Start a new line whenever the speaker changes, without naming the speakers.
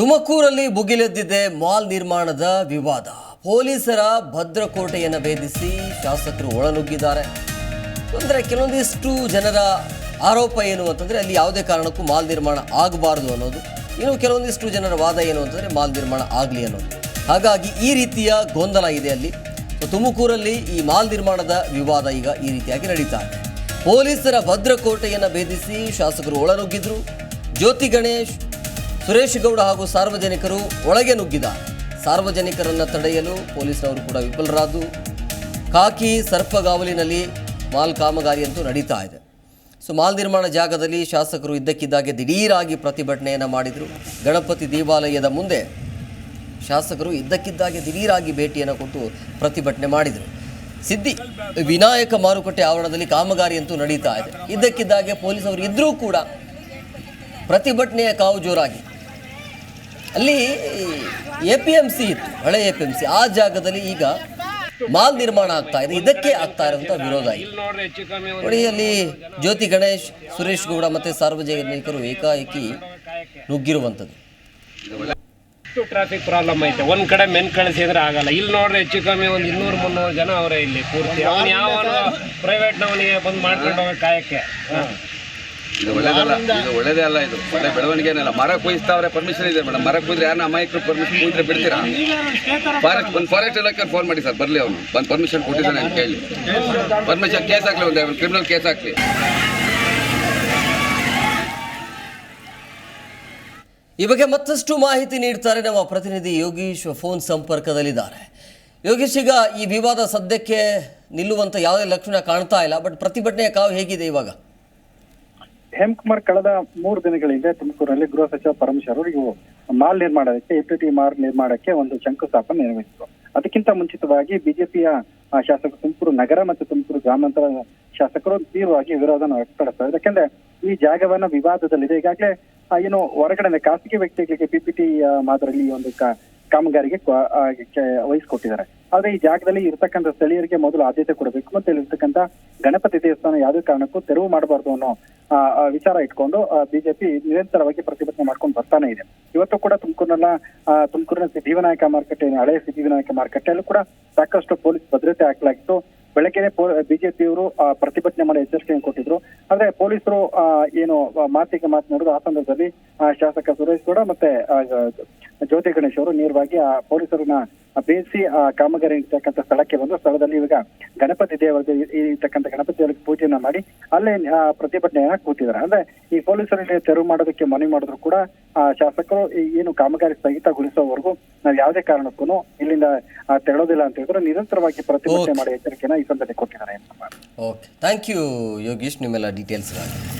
ತುಮಕೂರಲ್ಲಿ ಭುಗಿಲೆದ್ದಿದೆ ಮಾಲ್ ನಿರ್ಮಾಣದ ವಿವಾದ. ಪೊಲೀಸರ ಭದ್ರಕೋಟೆಯನ್ನು ಭೇದಿಸಿ ಶಾಸಕರು ಒಳನುಗ್ಗಿದ್ದಾರೆ. ಅಂದರೆ ಕೆಲವೊಂದಿಷ್ಟು ಜನರ ಆರೋಪ ಏನು ಅಂತಂದರೆ ಅಲ್ಲಿ ಯಾವುದೇ ಕಾರಣಕ್ಕೂ ಮಾಲ್ ನಿರ್ಮಾಣ ಆಗಬಾರ್ದು ಅನ್ನೋದು. ಇನ್ನು ಕೆಲವೊಂದಿಷ್ಟು ಜನರ ವಾದ ಏನು ಅಂತಂದರೆ ಮಾಲ್ ನಿರ್ಮಾಣ ಆಗಲಿ ಅನ್ನೋದು. ಹಾಗಾಗಿ ಈ ರೀತಿಯ ಗೊಂದಲ ಇದೆ ಅಲ್ಲಿ. ತುಮಕೂರಲ್ಲಿ ಈ ಮಾಲ್ ನಿರ್ಮಾಣದ ವಿವಾದ ಈಗ ಈ ರೀತಿಯಾಗಿ ನಡೀತಾ ಇದೆ. ಪೊಲೀಸರ ಭದ್ರಕೋಟೆಯನ್ನು ಭೇದಿಸಿ ಶಾಸಕರು ಒಳನುಗ್ಗಿದ್ರು. ಜ್ಯೋತಿ ಗಣೇಶ್ ಸುರೇಶ್ ಗೌಡ ಹಾಗೂ ಸಾರ್ವಜನಿಕರು ಒಳಗೆ ನುಗ್ಗಿದ್ದಾರೆ. ಸಾರ್ವಜನಿಕರನ್ನು ತಡೆಯಲು ಪೊಲೀಸರವರು ಕೂಡ ವಿಫಲರಾದ್ದು. ಕಾಕಿ ಸರ್ಪಗಾವಲಿನಲ್ಲಿ ಮಾಲ್ ಕಾಮಗಾರಿಯಂತೂ ನಡೀತಾ ಇದೆ. ಸೊ, ಮಾಲ್ ನಿರ್ಮಾಣ ಜಾಗದಲ್ಲಿ ಶಾಸಕರು ಇದ್ದಕ್ಕಿದ್ದಾಗೆ ದಿಢೀರಾಗಿ ಪ್ರತಿಭಟನೆಯನ್ನು ಮಾಡಿದರು. ಗಣಪತಿ ದೇವಾಲಯದ ಮುಂದೆ ಶಾಸಕರು ಇದ್ದಕ್ಕಿದ್ದಾಗೆ ದಿಢೀರಾಗಿ ಭೇಟಿಯನ್ನು ಕೊಟ್ಟು ಪ್ರತಿಭಟನೆ ಮಾಡಿದರು. ಸಿದ್ದಿ ವಿನಾಯಕ ಮಾರುಕಟ್ಟೆ ಆವರಣದಲ್ಲಿ ಕಾಮಗಾರಿಯಂತೂ ನಡೀತಾ ಇದೆ. ಇದ್ದಕ್ಕಿದ್ದಾಗೆ ಪೊಲೀಸರು ಇದ್ದರೂ ಕೂಡ ಪ್ರತಿಭಟನೆಯ ಕಾವು ಜೋರಾಗಿ ಅಲ್ಲಿ ಎ ಪಿ ಎಂ ಸಿ ಇತ್ತು, ಹಳೆ ಎ ಪಿ ಎಂ ಸಿ. ಆ ಜಾಗದಲ್ಲಿ ಈಗ ಮಾಲ್ ನಿರ್ಮಾಣ ಆಗ್ತಾ ಇದೆ. ಇದಕ್ಕೆ ಆಗ್ತಾ ಇರುವಂಥ ವಿರೋಧ ನೋಡಿ, ಅಲ್ಲಿ ಜ್ಯೋತಿ ಗಣೇಶ್, ಸುರೇಶ್ ಗೌಡ ಮತ್ತು ಸಾರ್ವಜನಿಕರು ಏಕಾಏಕಿ ನುಗ್ಗಿರುವಂಥದ್ದು.
ಟ್ರಾಫಿಕ್ ಪ್ರಾಬ್ಲಮ್ ಐತೆ? ಒಂದ್ ಕಡೆ ಮೆನ್ ಕಳಿಸಿದ್ರೆ ಆಗಲ್ಲ. ಇಲ್ಲಿ ನೋಡ್ರಿ ಹೆಚ್ಚು ಕಮ್ಮಿ ಒಂದ್ ಇನ್ನೂರು ಮುನ್ನೂರು ಜನ ಅವರೇ ಇಲ್ಲಿ ಪೂರ್ತಿ. ಯಾವ ಪ್ರೈವೇಟ್ ನವನಿಗೆ ಬಂದು ಮಾಡ್ಕೊಂಡು ಹೋಗೋ ಕಾಯಕ್ಕೆ.
ಇದು ಒಳ್ಳೇದಲ್ಲ, ಇದು ಒಳ್ಳೇದೇ ಅಲ್ಲ ಇದು. ಒಳ್ಳೆ ಬೆಳವಣಿಗೆ ಏನಲ್ಲ ಮರ ಕುಯ್ಸ್ತಾವ್ರೆ ಪರ್ಮಿಷನ್ ಇದೆ ಮೇಡಮ್. ಮರ ಕುಯ್ದ್ರೆ ಯಾರನ್ನ ಅಮಾಯಕರು ಪರ್ಮಿಷನ್ ಕುಯ್ದ್ರೆ ಬಿಡ್ತೀರಾ? ಫಾರೆಸ್ಟ್, ಒಂದು ಫಾರೆಸ್ಟ್ ಇಲಾಖೆ ಫೋನ್ ಮಾಡಿ ಸರ್. ಬರಲಿ ಅವನು. ಬಂದು ಪರ್ಮಿಷನ್ ಕೊಟ್ಟಿದ್ದಾನೆ ಅಂತ ಕೇಳಿ ಪರ್ಮಿಷನ್ ಕೇಸ್ ಹಾಕ್ಲಿ ಒಂದು ಕ್ರಿಮಿನಲ್ ಕೇಸ್ ಹಾಕ್ಲಿ.
ಈ ಬಗ್ಗೆ ಮತ್ತಷ್ಟು ಮಾಹಿತಿ ನೀಡ್ತಾರೆ ನಮ್ಮ ಪ್ರತಿನಿಧಿ ಯೋಗೀಶ್ ಫೋನ್ ಸಂಪರ್ಕದಲ್ಲಿದ್ದಾರೆ. ಯೋಗೀಶ್, ಈಗ ಈ ವಿವಾದ ಸದ್ಯಕ್ಕೆ ನಿಲ್ಲುವಂತ ಯಾವುದೇ ಲಕ್ಷಣ ಕಾಣ್ತಾ ಇಲ್ಲ, ಬಟ್ ಪ್ರತಿಭಟನೆಯ ಕಾವು ಹೇಗಿದೆ ಇವಾಗ?
ಹೇಮಕುಮಾರ್ ಕಳೆದ ಮೂರು ದಿನಗಳ ಹಿಂದೆ ತುಮಕೂರಲ್ಲಿ ಗೃಹ ಸಚಿವ ಪರಮೇಶ್ವರ್ ಅವರು ಮಾಲ್ ನಿರ್ಮಾಣಕ್ಕೆ, ಎಪಿಟಿ ಮಾಲ್ ನಿರ್ಮಾಣಕ್ಕೆ ಒಂದು ಶಂಕುಸ್ಥಾಪನೆ ನೆರವೇರಿಸಿದರು. ಅದಕ್ಕಿಂತ ಮುಂಚಿತವಾಗಿ ಬಿಜೆಪಿಯ ಶಾಸಕರು ತುಮಕೂರು ನಗರ ಮತ್ತು ತುಮಕೂರು ಗ್ರಾಮಾಂತರ ಶಾಸಕರು ತೀವ್ರವಾಗಿ ವಿರೋಧನ ವ್ಯಕ್ತಪಡಿಸ್ತಾರೆ. ಯಾಕಂದ್ರೆ ಈ ಜಾಗವನ್ನ ವಿವಾದದಲ್ಲಿದೆ. ಈಗಾಗಲೇ ಏನು ಹೊರಗಡೆ ಖಾಸಗಿ ವ್ಯಕ್ತಿಗಳಿಗೆ ಪಿಪಿಟಿ ಮಾದರಿಯಲ್ಲಿ ಒಂದು ಕಾಮಗಾರಿಗೆ ವಹಿಸಿಕೊಟ್ಟಿದ್ದಾರೆ. ಆದ್ರೆ ಈ ಜಾಗದಲ್ಲಿ ಇರ್ತಕ್ಕಂಥ ಸ್ಥಳೀಯರಿಗೆ ಮೊದಲು ಆದ್ಯತೆ ಕೊಡಬೇಕು, ಮತ್ತೆ ಇಲ್ಲಿರ್ತಕ್ಕಂಥ ಗಣಪತಿ ದೇವಸ್ಥಾನ ಯಾವುದೇ ಕಾರಣಕ್ಕೂ ತೆರವು ಮಾಡಬಾರ್ದು ಅನ್ನೋ ವಿಚಾರ ಇಟ್ಕೊಂಡು ಬಿಜೆಪಿ ನಿರಂತರವಾಗಿ ಪ್ರತಿಭಟನೆ ಮಾಡ್ಕೊಂಡು ಬರ್ತಾನೆ ಇದೆ. ಇವತ್ತು ಕೂಡ ತುಮಕೂರಿನ ತುಮಕೂರಿನ ಸಿದ್ಧಿವಿನಾಯಕ ಮಾರುಕಟ್ಟೆ ಹಳೆ ಹಳೆಯ ಸಿದ್ಧಿವಿನಾಯಕ ಮಾರುಕಟ್ಟೆಯಲ್ಲೂ ಕೂಡ ಸಾಕಷ್ಟು ಪೊಲೀಸ್ ಭದ್ರತೆ ಹಾಕಲಾಗಿತ್ತು. ಬೆಳಗ್ಗೆನೆ ಬಿಜೆಪಿಯವರು ಪ್ರತಿಭಟನೆ ಮಾಡಿ ಎಚ್ಚರಿಕೆಯನ್ನು ಕೊಟ್ಟಿದ್ರು. ಆದ್ರೆ ಪೊಲೀಸರು ಏನು ಮಾತಿಗೆ ಮಾತನಾಡಿದ್ರು ಆ ಸಂದರ್ಭದಲ್ಲಿ ಶಾಸಕ ಸುರೇಶ್ ಗೌಡ ಮತ್ತೆ ಜ್ಯೋತಿ ಗಣೇಶ್ ಅವರು ನೇರವಾಗಿ ಆ ಪೊಲೀಸರನ್ನ ಬೇಯಿಸಿ ಆ ಕಾಮಗಾರಿ ಇರ್ತಕ್ಕಂಥ ಸ್ಥಳಕ್ಕೆ ಬಂದು ಸ್ಥಳದಲ್ಲಿ ಇವಾಗ ಗಣಪತಿ ದೇವರ ಇರ್ತಕ್ಕಂಥ ಗಣಪತಿ ದೇವರಿಗೆ ಪೂಜೆಯನ್ನ ಮಾಡಿ ಅಲ್ಲೇ ಆ, ಪ್ರತಿಭಟನೆಯನ್ನ ಕೂತಿದ್ದಾರೆ. ಅಂದ್ರೆ ಈ ಪೊಲೀಸರಿಗೆ ತೆರವು ಮಾಡೋದಕ್ಕೆ ಮನವಿ ಮಾಡಿದ್ರು ಕೂಡ ಆ, ಶಾಸಕರು ಏನು ಕಾಮಗಾರಿ ಸ್ಥಗಿತಗೊಳಿಸೋವರೆಗೂ ನಾವು ಯಾವುದೇ ಕಾರಣಕ್ಕೂ ಇಲ್ಲಿಂದ ತೆರಳೋದಿಲ್ಲ ಅಂತ ಹೇಳಿದ್ರೆ. ನಿರಂತರವಾಗಿ ಪ್ರತಿಭಟನೆ ಮಾಡಿ ಎಚ್ಚರಿಕೆನ ಈ ಸಂದರ್ಭದಲ್ಲಿ ಕೊಟ್ಟಿದ್ದಾರೆ
ಥ್ಯಾಂಕ್ ಯು ಯೋಗೀಶ್. ನಿಮ್ಮೆಲ್ಲ ಡೀಟೇಲ್ಸ್ಗಾಗಿ